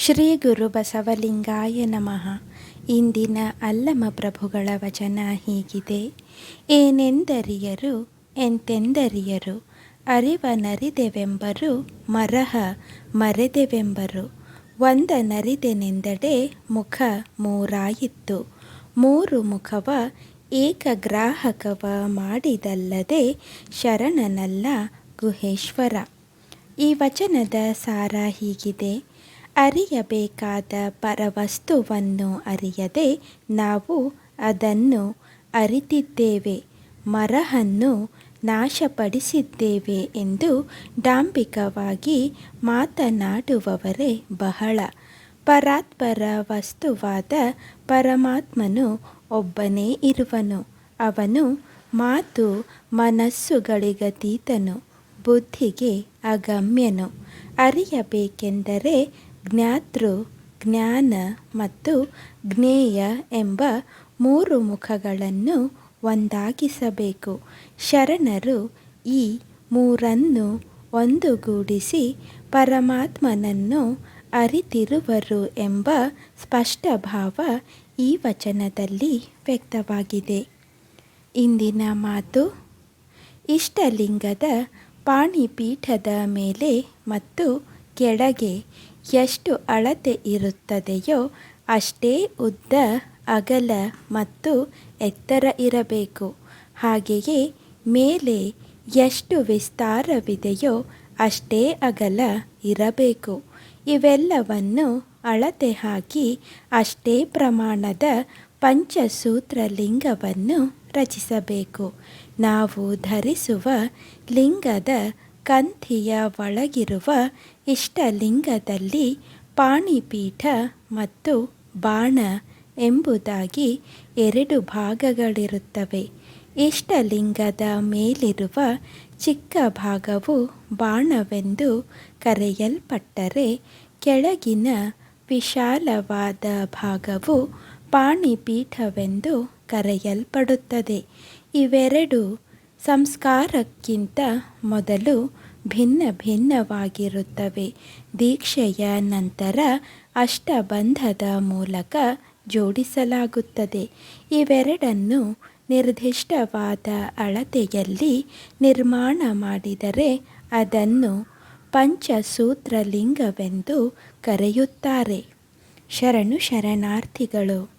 ಶ್ರೀ ಗುರು ಬಸವಲಿಂಗಾಯ ನಮಃ. ಇಂದಿನ ಅಲ್ಲಮ ಪ್ರಭುಗಳ ವಚನ ಹೀಗಿದೆ. ಏನೆಂದರಿಯರು, ಎಂತೆಂದರಿಯರು, ಅರಿವ ನರಿದೆವೆಂಬರು, ಮರಹ ಮರೆದೆವೆಂಬರು ಒಂದನರಿದೆನೆಂದಡೆ ಮುಖ ಮೂರಾಯಿತು ಮೂರು ಮುಖವ ಏಕಗ್ರಾಹಕವ ಮಾಡಿದಲ್ಲದೆ ಶರಣನಲ್ಲ ಗುಹೇಶ್ವರ. ಈ ವಚನದ ಸಾರ ಹೀಗಿದೆ. ಅರಿಯಬೇಕಾದ ಪರವಸ್ತುವನ್ನು ಅರಿಯದೆ ನಾವು ಅದನ್ನು ಅರಿತಿದ್ದೇವೆ, ಮರಹನ್ನು ನಾಶಪಡಿಸಿದ್ದೇವೆ ಎಂದು ಡಾಂಬಿಕವಾಗಿ ಮಾತನಾಡುವವರೇ ಬಹಳ. ಪರಾತ್ಪರ ವಸ್ತುವಾದ ಪರಮಾತ್ಮನು ಒಬ್ಬನೇ ಇರುವನು. ಅವನು ಮಾತು ಮನಸ್ಸುಗಳಿಗತೀತನು, ಬುದ್ಧಿಗೆ ಅಗಮ್ಯನು. ಅರಿಯಬೇಕೆಂದರೆ ಜ್ಞಾತೃ, ಜ್ಞಾನ ಮತ್ತು ಜ್ಞೇಯ ಎಂಬ ಮೂರು ಮುಖಗಳನ್ನು ಒಂದಾಗಿಸಬೇಕು. ಶರಣರು ಈ ಮೂರನ್ನು ಒಂದುಗೂಡಿಸಿ ಪರಮಾತ್ಮನನ್ನು ಅರಿತಿರುವರು ಎಂಬ ಸ್ಪಷ್ಟ ಭಾವ ಈ ವಚನದಲ್ಲಿ ವ್ಯಕ್ತವಾಗಿದೆ. ಇಂದಿನ ಮಾತು ಇಷ್ಟಲಿಂಗದ ಪಾಣಿಪೀಠದ ಮೇಲೆ ಮತ್ತು ಕೆಳಗೆ ಎಷ್ಟು ಅಳತೆ ಇರುತ್ತದೆಯೋ ಅಷ್ಟೇ ಉದ್ದ, ಅಗಲ ಮತ್ತು ಎತ್ತರ ಇರಬೇಕು. ಹಾಗೆಯೇ ಮೇಲೆ ಎಷ್ಟು ವಿಸ್ತಾರವಿದೆಯೋ ಅಷ್ಟೇ ಅಗಲ ಇರಬೇಕು. ಇವೆಲ್ಲವನ್ನು ಅಳತೆ ಹಾಕಿ ಅಷ್ಟೇ ಪ್ರಮಾಣದ ಪಂಚಸೂತ್ರ ಲಿಂಗವನ್ನು ರಚಿಸಬೇಕು. ನಾವು ಧರಿಸುವ ಲಿಂಗದ ಕಂಥಿಯ ಒಳಗಿರುವ ಇಷ್ಟಲಿಂಗದಲ್ಲಿ ಪಾಣಿಪೀಠ ಮತ್ತು ಬಾಣ ಎಂಬುದಾಗಿ ಎರಡು ಭಾಗಗಳಿರುತ್ತವೆ. ಇಷ್ಟಲಿಂಗದ ಮೇಲಿರುವ ಚಿಕ್ಕ ಭಾಗವು ಬಾಣವೆಂದು ಕರೆಯಲ್ಪಟ್ಟರೆ, ಕೆಳಗಿನ ವಿಶಾಲವಾದ ಭಾಗವು ಪಾಣಿಪೀಠವೆಂದು ಕರೆಯಲ್ಪಡುತ್ತದೆ. ಇವೆರಡು ಸಂಸ್ಕಾರಕ್ಕಿಂತ ಮೊದಲು ಭಿನ್ನ ಭಿನ್ನವಾಗಿರುತ್ತವೆ. ದೀಕ್ಷೆಯ ನಂತರ ಅಷ್ಟಬಂಧದ ಮೂಲಕ ಜೋಡಿಸಲಾಗುತ್ತದೆ. ಇವೆರಡನ್ನು ನಿರ್ದಿಷ್ಟವಾದ ಅಳತೆಯಲ್ಲಿ ನಿರ್ಮಾಣ ಮಾಡಿದರೆ ಅದನ್ನು ಪಂಚಸೂತ್ರಲಿಂಗವೆಂದು ಕರೆಯುತ್ತಾರೆ. ಶರಣು ಶರಣಾರ್ಥಿಗಳು